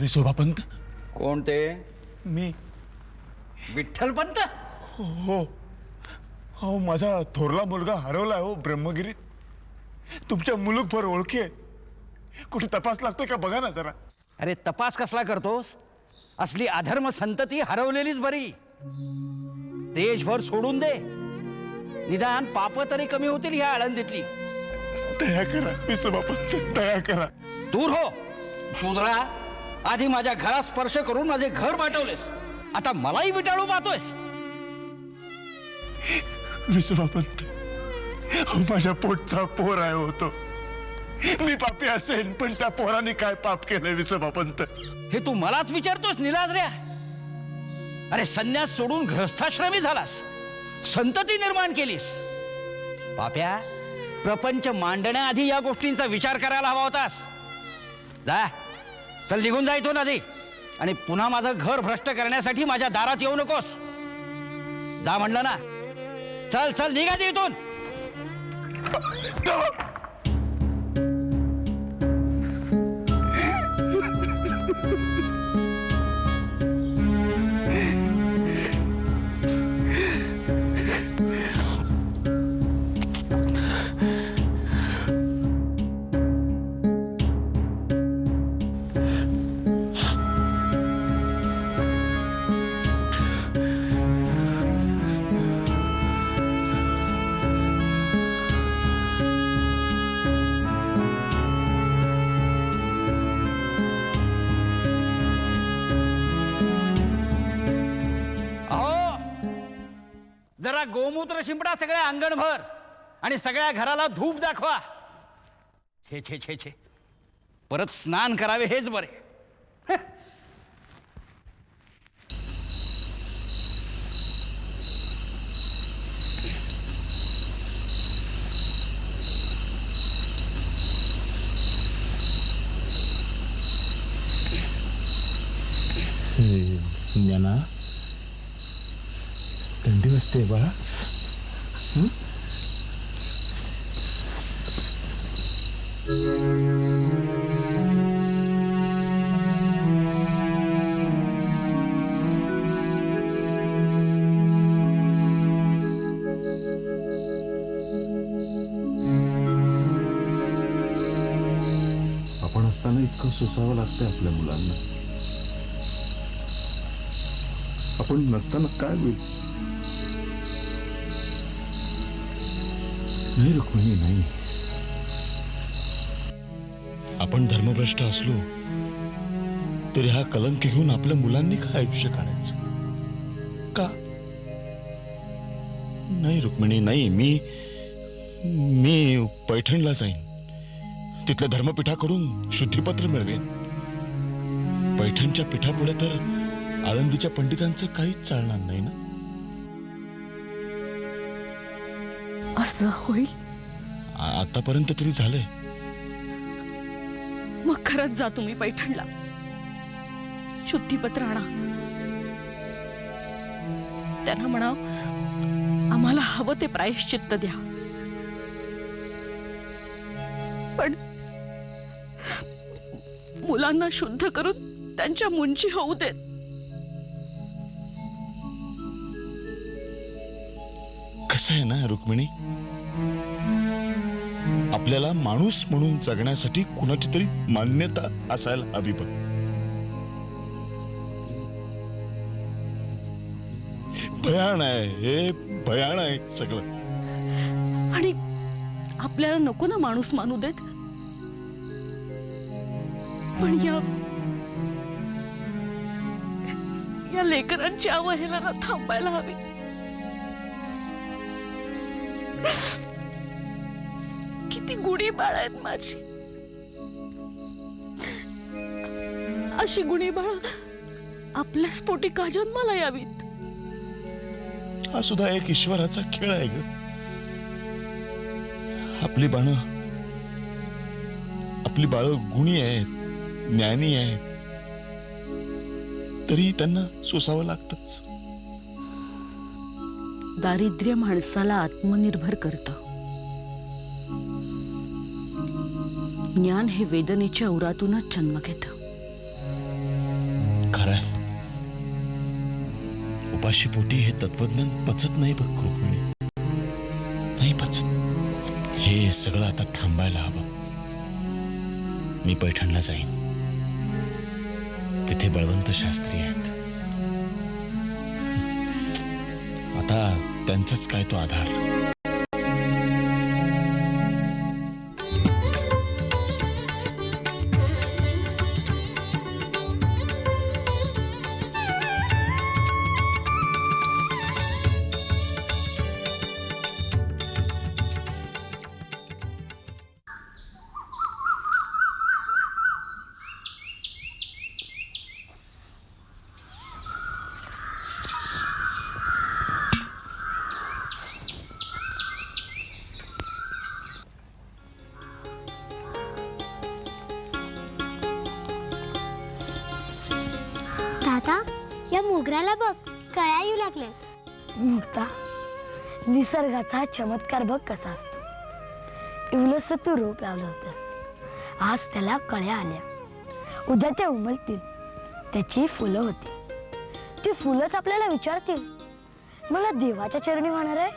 विसोबापंत कोण ते मी. विठ्ठलपंत? हो हो. माझा थोरला मुलगा हरवलाय हो ब्रह्मगिरीत. तुमच्या मुलूकभर ओळखी आहे. कुठे तपास लागतोय का बघा ना जरा. अरे तपास कसला करतोस? असली अधर्म संतती हरवलेलीच बरी. देशभर सोडून दे. निदान पाप तरी कमी होतील ह्या आळंदीतली. दया करा विसोबापंत दया करा. दूर हो. शूद्रा आधी माझ्या घरात स्पर्श करून माझे घर वाटवलेस आता मलाही विटाळू पाहतोयस. विसोबापंत हो माझ्या पोटचा पोर आहे होतो मी पापी असेन पण त्या पोराने काय पाप केलंय विसोबापंत हे तू मलाच विचारतोस निलाजऱ्या अरे संन्यास सोडून गृहस्थाश्रमी झालास. संतती निर्माण केलीस. पाप्या प्रपंच मांडण्याआधी या गोष्टींचा विचार करायला हवा होतास. जा. चल निघून जा ना दे आणि पुन्हा माझं घर भ्रष्ट करण्यासाठी माझ्या दारात येऊ नकोस. जा म्हणलं ना. चल चल निघा दे इथून. गोमूत्र शिंपडा सगळ्या अंगणभर आणि सगळ्या घराला धूप दाखवा. छे छे छे छे. परत स्नान करावे हेच बरे. ज्ञाना. थंडी वाजते बाळा आपण असताना इतकं सोसावं लागतंय आपल्या मुलांना. आपण नसताना काय होईल? नाही. रुक्मिणी नाही आपण धर्मभ्रष्ट असलो तरी हा कलंक घेऊन आपल्या मुलांनी काय आयुष्य काढायचं? का? नाही रुक्मिणी नाही. मी मी पैठणला जाईन. तिथल्या धर्मपीठाकडून शुद्धीपत्र मिळवेन. पैठणच्या पीठापुढे तर आळंदीच्या पंडितांचं काहीच चालणार नाही ना? असं होईल? आतापर्यंत तरी झालंय. मग खरंच जा तुम्ही पैठणला. शुद्धीपत्र आणा त्यांना म्हणाव आम्हाला हवं ते प्रायश्चित्त द्या. पण मुलांना शुद्ध करून त्यांच्या मुंची होऊ देत. कसं आहे ना रुक्मिणी? आपल्याला माणूस म्हणून जगण्यासाठी कुणाची तरी मान्यता असायला हवी बघ. भयान आहे हे भयान आहे सगळं. आणि आपल्याला नको ना माणूस मानू देत. पण या या लेकरांची अवहेलना थांबायला हवी. गुढी बाळ आहेत माझी. अशी गुढी बाळ आपल्याच पोटी का जन्माला यावीत? हा सुद्धा एक ईश्वराचा खेळ आहे ग. आपली बाण आपली बाळ गुणी आहेत ज्ञानी आहेत. तरी त्यांना सोसावं लागतच. दारिद्र्य माणसाला आत्मनिर्भर करतं. ज्ञान हे वेदनेच्या उरातूनच जन्म घेतं. खरंय उपाशी पोटी हे तत्वज्ञान पचत नाही बघ रुक्मिणी. नाही पचत. हे सगळं आता थांबायला हवं. मी पैठणला जाईन. तिथे बळवंत शास्त्री आहेत. आता त्यांचाच काय तो आधार? या मोगऱ्याला बघ. कळ्या येऊ लागले मुक्ता निसर्गाचा चमत्कार बघ कसा असतो. इवलस तू रोप लावलं होतंस. आज त्याला कळ्या आल्या. उद्या ते उमलतील. त्याची फुलं होती. ती फुलंच आपल्याला विचारतील. मला देवाच्या चरणी वाहणार आहे?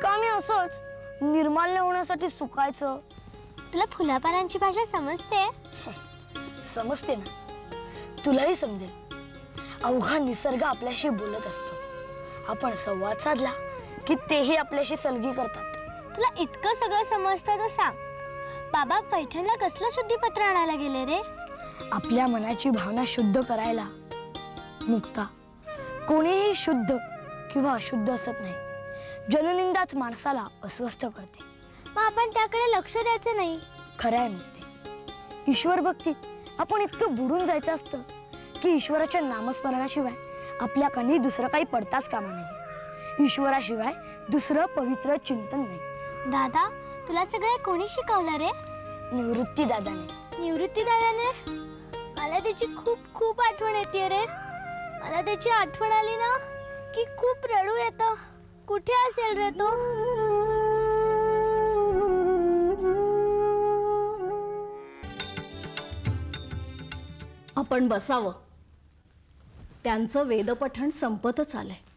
का मी असंच निर्माल्य होण्यासाठी सुकायचं. तुला फुलापानांची भाषा समजते? समजते ना. तुलाही समजेल. अवघा निसर्ग आपल्याशी बोलत असतो. आपण संवाद साधला की तेही आपल्याशी सलगी करतात. तुला इतकं सगळं समजतं तर सांग. बाबा पैठणला कसलं शुद्धीपत्र आणायला गेले रे? आपल्या मनाची भावना शुद्ध करायला मुक्ता कोणीही शुद्ध किंवा अशुद्ध असत नाही. जननिंदाच माणसाला अस्वस्थ करते. मग आपण त्याकडे लक्ष द्यायचं नाही. खरं आहे मुक्ते ईश्वर भक्तीत आपण इतकं बुडून जायचं असतं. की ईश्वराच्या नामस्मरणाशिवाय आपल्या कणी दुसरं काही पडताच कामा नाही. ईश्वराशिवाय दुसरं पवित्र चिंतन नाही. दादा तुला सगळे कोणी शिकवलं रे? निवृत्ती दादाने. निवृत्ती दादाने? मला त्याची खूप खूप आठवण येते रे. मला त्याची आठवण आली ना की खूप रडू येतं. कुठे असेल रे तो? आपण बसावं. त्यांचं वेदपठण संपतच आलंय.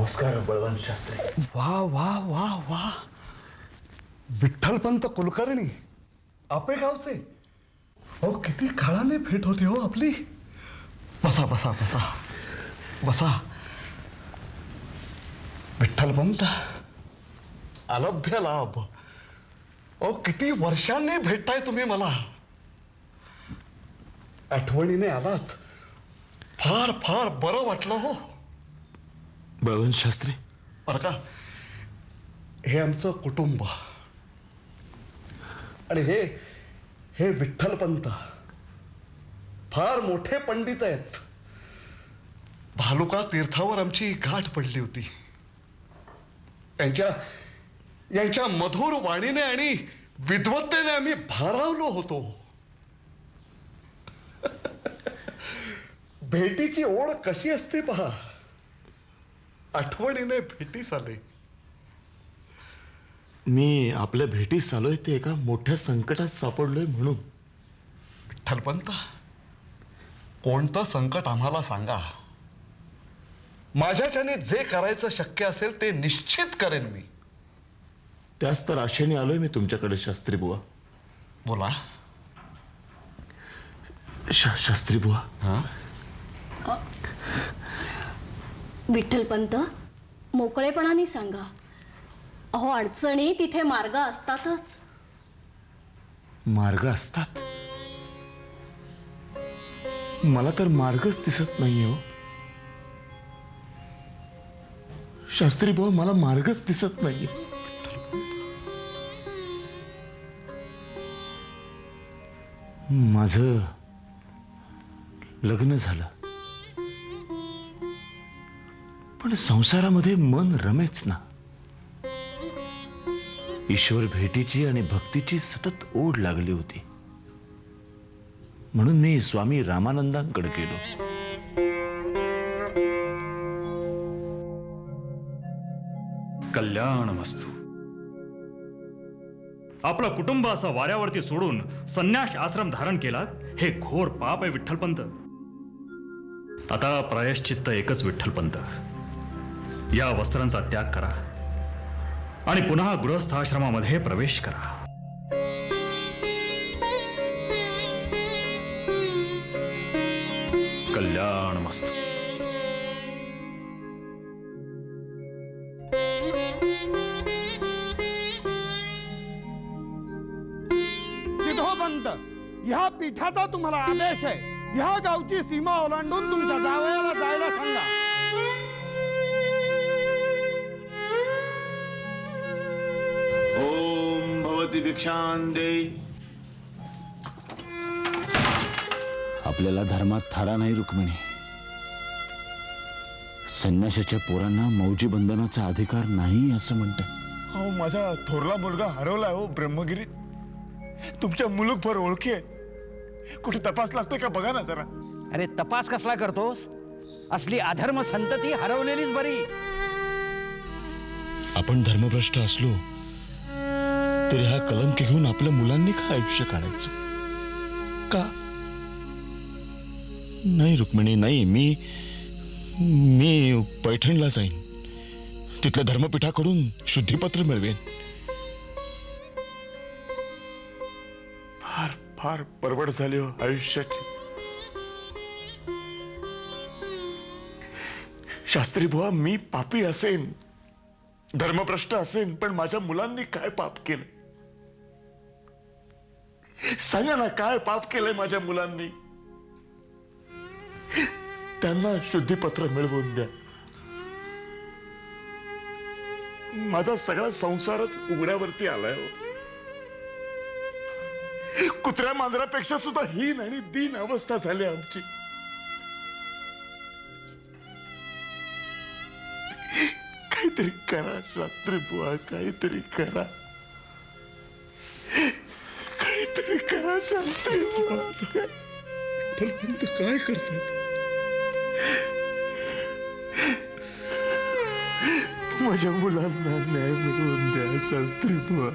नमस्कार बळवंत शास्त्री वा वा वा वा विठ्ठलपंत कुलकर्णी आपे गावचे हो किती काळाने भेट होती हो आपली बसा बसा बसा बसा विठ्ठलपंत अलभ्य लाभ ओ किती वर्षांनी भेटताय तुम्ही मला आठवणीने आलात फार फार बरं वाटलं हो बळवंत शास्त्री? बरं का हे आमचं कुटुंब. आणि हे हे विठ्ठलपंत. फार मोठे पंडित आहेत. भालुका तीर्थावर आमची गाठ पडली होती. यांच्या यांच्या मधुर वाणीने आणि विद्वत्तेने आम्ही भारावलो होतो. भेटीची ओढ कशी असते पहा. आठवणीने भेटीस आले. मी आपल्या भेटीस आलोय ते एका मोठ्या संकटात सापडलोय म्हणून. विठ्ठलपंत कोणतं संकट आम्हाला सांगा. माझ्याच्याने जे करायचं शक्य असेल ते निश्चित करेन मी. त्याच तर आशेने आलोय मी तुमच्याकडे शास्त्री बुवा. बोला. शा शास्त्री बुवा. विठ्ठलपंत मोकळेपणाने सांगा. अहो अडचणी तिथे मार्ग असतातच. मार्ग असतात? मला तर मार्गच दिसत नाहीये हो. शास्त्री बुवा मला मार्गच दिसत नाहीये. माझं लग्न झालं. पण संसारामध्ये मन रमेच ना. ईश्वर भेटीची आणि भक्तीची सतत ओढ लागली होती. म्हणून मी स्वामी रामानंदांकडे गेलो. कल्याण मस्तू आपलं कुटुंब असं वाऱ्यावरती सोडून संन्यास आश्रम धारण केला हे घोर पाप आहे विठ्ठलपंत. आता प्रायश्चित्त एकच विठ्ठलपंत. या वस्त्रांचा त्याग करा. आणि पुन्हा गृहस्थ आश्रमामध्ये प्रवेश करा. कल्याण मस्त. सिद्धोपंत ह्या पीठाचा तुम्हाला आदेश आहे. ह्या गावची सीमा ओलांडून तुमच्या जावयाला जायला सांगा. देई आपल्याला धर्मात थारा नाही रुक्मिणी. संन्याशाच्या पोरांना मौजी बंधनाचा अधिकार नाही असं म्हणतात अहो माझा थोरला मुलगा हरवलाय हो ब्रह्मगिरी. तुमच्या मुलूकभर ओळखी आहे. कुठे तपास लागतोय का बघा ना जरा. अरे तपास कसला करतोस? असली अधर्म संतती हरवलेलीच बरी. आपण धर्मभ्रष्ट असलो तरी हा कलंक घेऊन आपल्या मुलांनी काय आयुष्य काढायचं? का? नाही रुक्मिणी नाही मी मी पैठणला जाईन. तिथल्या धर्मपीठाकडून शुद्धीपत्र मिळवेन. फार फार परवड झाली हो आयुष्याची. शास्त्री बुवा मी पापी असेन. धर्मभ्रष्ट असेन पण माझ्या मुलांनी काय पाप केलं? सांगा ना काय पाप केलंय माझ्या मुलांनी? त्यांना शुद्धीपत्र मिळवून द्या. माझा सगळा संसारच उघड्यावरती आलाय हो. कुत्र्या मांजरापेक्षा सुद्धा हीन आणि दीन अवस्था झाली आमची. काहीतरी करा शास्त्री बुवा काहीतरी करा. काहीतरी शास्त्री बुवा काय करतात माझ्या मुलांना न्याय मिळवून द्या शास्त्री बुवा.